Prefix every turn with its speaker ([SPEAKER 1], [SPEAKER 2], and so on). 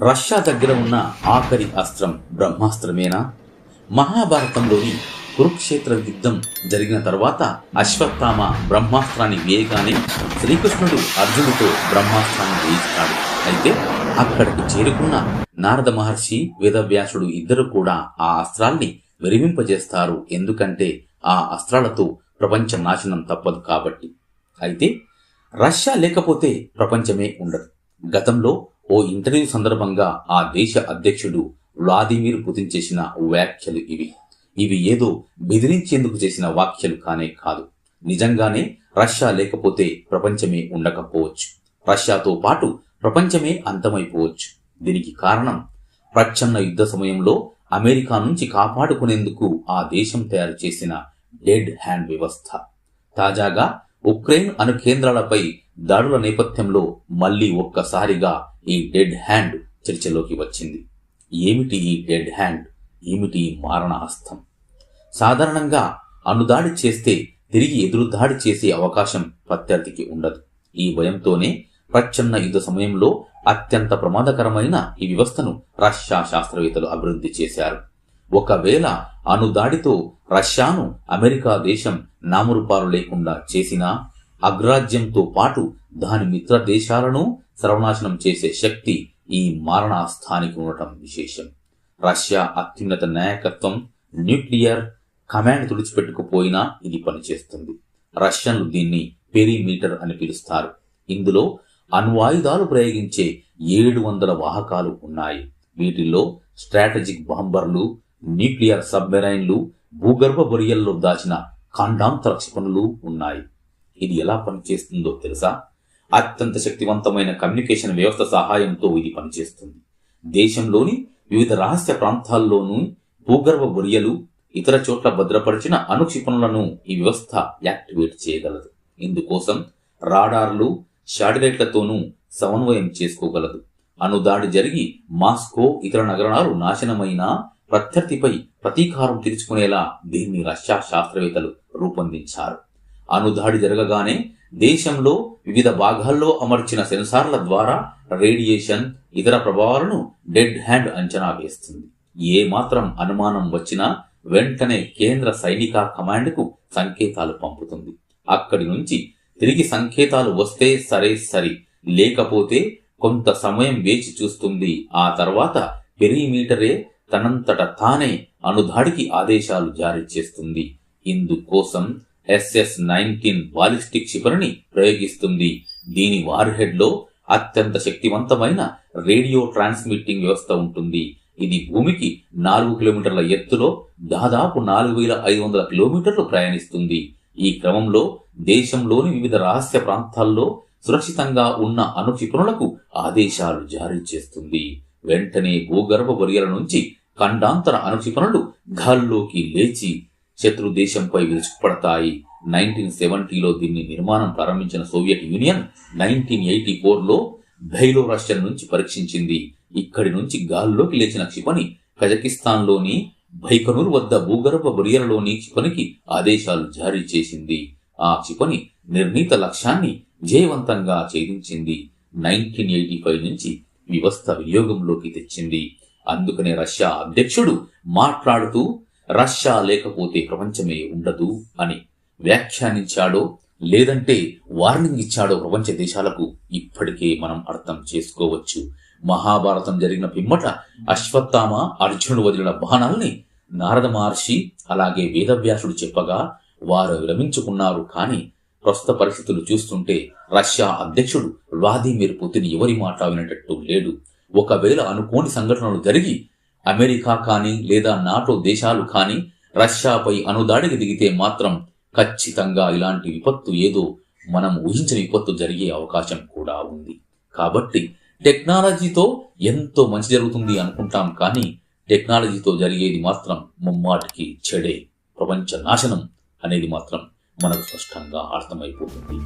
[SPEAKER 1] Russia దగ్గర ఉన్న ఆఖరి అస్త్రం బ్రహ్మాస్త్రమేనా? మహాభారతంలోని కురుక్షేత్ర యుద్ధం జరిగిన తర్వాత అశ్వత్థామ బ్రహ్మాస్త్రాన్ని వేయగానే శ్రీకృష్ణుడు అర్జునుడితో బ్రహ్మాస్త్రాన్ని వేయిస్తాడు. అయితే అక్కడికి చేరుకున్న నారద మహర్షి వేదవ్యాసుడు ఇద్దరు కూడా ఆ అస్త్రాల్ని విరిమింపజేస్తారు. ఎందుకంటే ఆ అస్త్రాలతో ప్రపంచ నాశనం తప్పదు కాబట్టి. అయితే రష్యా లేకపోతే ప్రపంచమే ఉండదు. గతంలో ఓ ఇంటర్వ్యూ సందర్భంగా ఆ దేశ అధ్యక్షుడు వ్లాదిమిర్ పుతిన్ చేసిన వ్యాఖ్యలు ఇవి. ఇవి ఏదో బెదిరించేందుకు చేసిన వ్యాఖ్యలు కానే కాదు. నిజంగానే రష్యా లేకపోతే ప్రపంచమే ఉండకపోవచ్చు. రష్యాతో పాటు ప్రపంచమే అంతమైపోవచ్చు. దీనికి కారణం ప్రచ్ఛన్న యుద్ధ సమయంలో అమెరికా నుంచి కాపాడుకునేందుకు ఆ దేశం తయారు చేసిన డెడ్ హ్యాండ్ వ్యవస్థ. తాజాగా ఉక్రెయిన్ అణు కేంద్రాలపై దాడుల నేపథ్యంలో మళ్ళీ ఒక్కసారిగా ఈ డెడ్ హ్యాండ్ చర్చలోకి వచ్చింది. ఏమిటి ఈ డెడ్ హ్యాండ్? ఏమిటి ఈ మారణహస్తం? సాధారణంగా అనుదాడి చేస్తే తిరిగి ఎదురుదాడి చేసే అవకాశం ప్రత్యర్థికి ఉండదు. ఈ భయంతోనే ప్రచ్ఛన్న యుద్ధ సమయంలో అత్యంత ప్రమాదకరమైన ఈ వ్యవస్థను రష్యా శాస్త్రవేత్తలు అభివృద్ధి చేశారు. ఒకవేళ అణుదాడితో రష్యాను అమెరికా దేశం నామరూపాలు లేకుండా చేసినా అగ్రాజ్యంతో పాటు దాని మిత్ర దేశాలను సర్వనాశనం చేసే శక్తి ఈ మారణాస్థానికి ఉండటం విశేషం. రష్యా అత్యున్నత నాయకత్వం న్యూక్లియర్ కమాండ్ తుడిచిపెట్టుకుపోయినా ఇది పనిచేస్తుంది. రష్యన్లు దీన్ని పెరిమీటర్ అని పిలుస్తారు. ఇందులో అణ్వాయుధాలు ప్రయోగించే ఏడు వందల వాహకాలు ఉన్నాయి. వీటిల్లో స్ట్రాటజిక్ బాంబర్లు న్యూక్లియర్ సబ్మెరైన్లు భూగర్భ బొరియల్లో దాచిన ఖండాంతర క్షిపణులు ఉన్నాయి. ఇది ఎలా పనిచేస్తుందో తెలుసా? అత్యంత శక్తివంతమైన కమ్యూనికేషన్ వ్యవస్థ సహాయంతో ఇది పనిచేస్తుంది. దేశంలోని వివిధ రహస్య ప్రాంతాల్లోనూ భూగర్భ బొరియలు ఇతర చోట్ల భద్రపరిచిన అనుక్షిపణులను ఈ వ్యవస్థ యాక్టివేట్ చేయగలదు. ఇందుకోసం రాడార్లు శాటిలైట్లతోనూ సమన్వయం చేసుకోగలదు. అనుదాడి జరిగి మాస్కో ఇతర నగరాలు నాశనమైన ప్రత్యర్థిపై ప్రతీకారం తీర్చుకునేలా దీన్ని రష్యా శాస్త్రవేత్తలు రూపొందించారు. అణుదాడి జరగగానే దేశంలో వివిధ భాగాల్లో అమర్చిన సెన్సార్ల ద్వారా రేడియేషన్ ఇతర ప్రభావాలను డెడ్ హ్యాండ్ అంచనా వేస్తుంది. ఏ మాత్రం అనుమానం వచ్చినా వెంటనే కేంద్ర సైనిక కమాండ్కు సంకేతాలు పంపుతుంది. అక్కడి నుంచి తిరిగి సంకేతాలు వస్తే సరే సరి లేకపోతే కొంత సమయం వేచి చూస్తుంది. ఆ తర్వాత పెరీమీటరే తనంతట తానే అణుధాడికి ఆదేశాలు జారీ చేస్తుంది. ఇందుకోసం ఎస్ఎస్ నైన్టీన్ బాలిస్టిక్ క్షిపణిని ప్రయోగిస్తుంది. దీని వార్హెడ్లో అత్యంత శక్తివంతమైన రేడియో ట్రాన్స్మిట్టింగ్ వ్యవస్థ ఉంటుంది. ఇది భూమికి నాలుగు కిలోమీటర్ల ఎత్తులో దాదాపు నాలుగు వేల ఐదు వందల కిలోమీటర్లు ప్రయాణిస్తుంది. ఈ క్రమంలో దేశంలోని వివిధ రహస్య ప్రాంతాల్లో సురక్షితంగా ఉన్న అణుక్షిపణులకు ఆదేశాలు జారీ చేస్తుంది. వెంటనే భూగర్భ బొరియల నుంచి ఖండాంతర అణుక్షిపణులు గాల్లోకి లేచి శత్రు దేశంపై విరుచుకుపడతాయి. నైన్టీన్ సెవెంటీలో దీన్ని నిర్మాణం ప్రారంభించిన సోవియట్ యూనియన్ నైన్టీన్ ఎయిటీ ఫోర్లో ధైలో రష్యన్ నుంచి పరీక్షించింది. ఇక్కడి నుంచి గాల్లోకి లేచిన క్షిపణి కజకిస్తాన్లోని భైకనూర్ వద్ద భూగర్భ బొరియలలోని క్షిపణికి ఆదేశాలు జారీ చేసింది. ఆ క్షిపణి నిర్ణీత లక్ష్యాన్ని జయవంతంగా ఛేదించింది. నైన్టీన్ ఎయిటీ ఫైవ్ నుంచి వ్యవస్థ వినియోగంలోకి తెచ్చింది. అందుకనే రష్యా అధ్యక్షుడు మాట్లాడుతూ రష్యా లేకపోతే ప్రపంచమే ఉండదు అని వ్యాఖ్యానించాడో లేదంటే వార్నింగ్ ఇచ్చాడో ప్రపంచ దేశాలకు ఇప్పటికే మనం అర్థం చేసుకోవచ్చు. మహాభారతం జరిగిన పిమ్మట అశ్వత్థామ అర్జునుడు వదిలిన బాణాల్ని నారద మహర్షి అలాగే వేదవ్యాసుడు చెప్పగా వారు విరమించుకున్నారు కానీ ప్రస్తుత పరిస్థితులు చూస్తుంటే రష్యా అధ్యక్షుడు వ్లాదిమిర్ పుతిన్ ఎవరి మాట వినేటట్టు లేడు. ఒకవేళ అనుకోని సంఘటనలు జరిగి అమెరికా కానీ లేదా నాటో దేశాలు కానీ రష్యాపై అనుదాడికి దిగితే మాత్రం ఖచ్చితంగా ఇలాంటి విపత్తు ఏదో మనం ఊహించిన విపత్తు జరిగే అవకాశం కూడా ఉంది. కాబట్టి టెక్నాలజీతో ఎంతో మంచి జరుగుతుంది అనుకుంటాం కానీ టెక్నాలజీతో జరిగేది మాత్రం ముమ్మాటికి చెడే. ప్రపంచ నాశనం అనేది మాత్రం మనకు స్పష్టంగా అర్థమైపోతుంది.